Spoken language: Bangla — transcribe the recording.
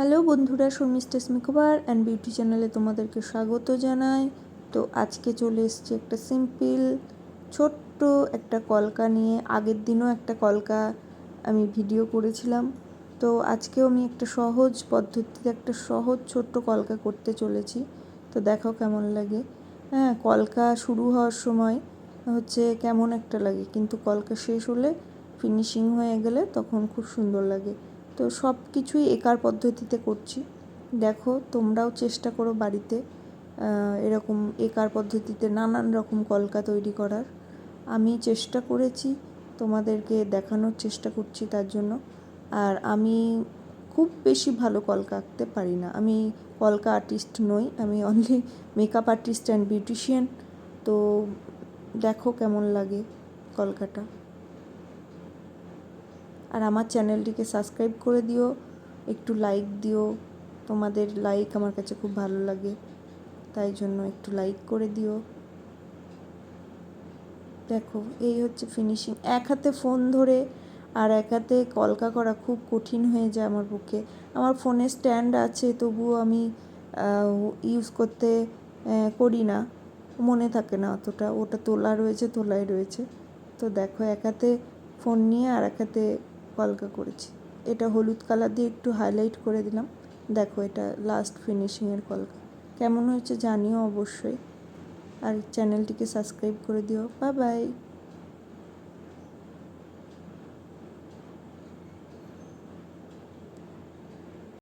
হ্যালো বন্ধুরা শর্মিষ্ঠাস মেকওভার অ্যান্ড বিউটি চ্যানেলে তোমাদেরকে স্বাগত জানাই। তো আজকে চলে এসছি একটা সিম্পল ছোট্ট একটা কলকা নিয়ে। আগের দিনও একটা কলকা আমি ভিডিও করেছিলাম। তো আজকেও আমি একটা সহজ পদ্ধতিতে একটা সহজ ছোট্ট কলকা করতে চলেছি। তো দেখো কেমন লাগে। হ্যাঁ কলকা শুরু হওয়ার সময় হচ্ছে কেমন একটা লাগে। কিন্তু কলকা শেষ হলে ফিনিশিং হয়ে গেলে তখন খুব সুন্দর লাগে। তো সব কিছুই একার পদ্ধতিতে করছি। দেখো, তোমরাও চেষ্টা করো বাড়িতে এরকম একার পদ্ধতিতে নানান রকম কলকা তৈরি করার। আমি চেষ্টা করেছি, তোমাদেরকে দেখানোর চেষ্টা করছি তার জন্য। আর আমি খুব বেশি ভালো কলকা আঁকতে পারি না। আমি কলকা আর্টিস্ট নই, আমি only makeup artist and beautician তো দেখো কেমন লাগে কলকাটা। আর আমার চ্যানেলটিকে সাবস্ক্রাইব করে দিও, একটু লাইক দিও। তোমাদের লাইক আমার কাছে খুব ভালো লাগে, তাই জন্য একটু লাইক করে দিও। দেখো, এই হচ্ছে ফিনিশিং এক হাতে ফোন ধরে আর এক হাতে কলকা করা খুব কঠিন হয়ে যায় আমার পক্ষে আমার ফোনে স্ট্যান্ড আছে, তবুও আমি ইউজ করতে করি না। মনে থাকে না অতটা। ওটা তোলা রয়েছে তোলাই রয়েছে। তো দেখো, এক হাতে ফোন নিয়ে আর এক হাতে কলকা করেছি। এটা হলুদ কালার দিয়ে একটু হাইলাইট করে দিলাম। দেখো এটা লাস্ট ফিনিশিংয়ের কলকা। কেমন হয়েছে জানিও অবশ্যই। আর চ্যানেলটিকে সাবস্ক্রাইব করে দিও। Bye bye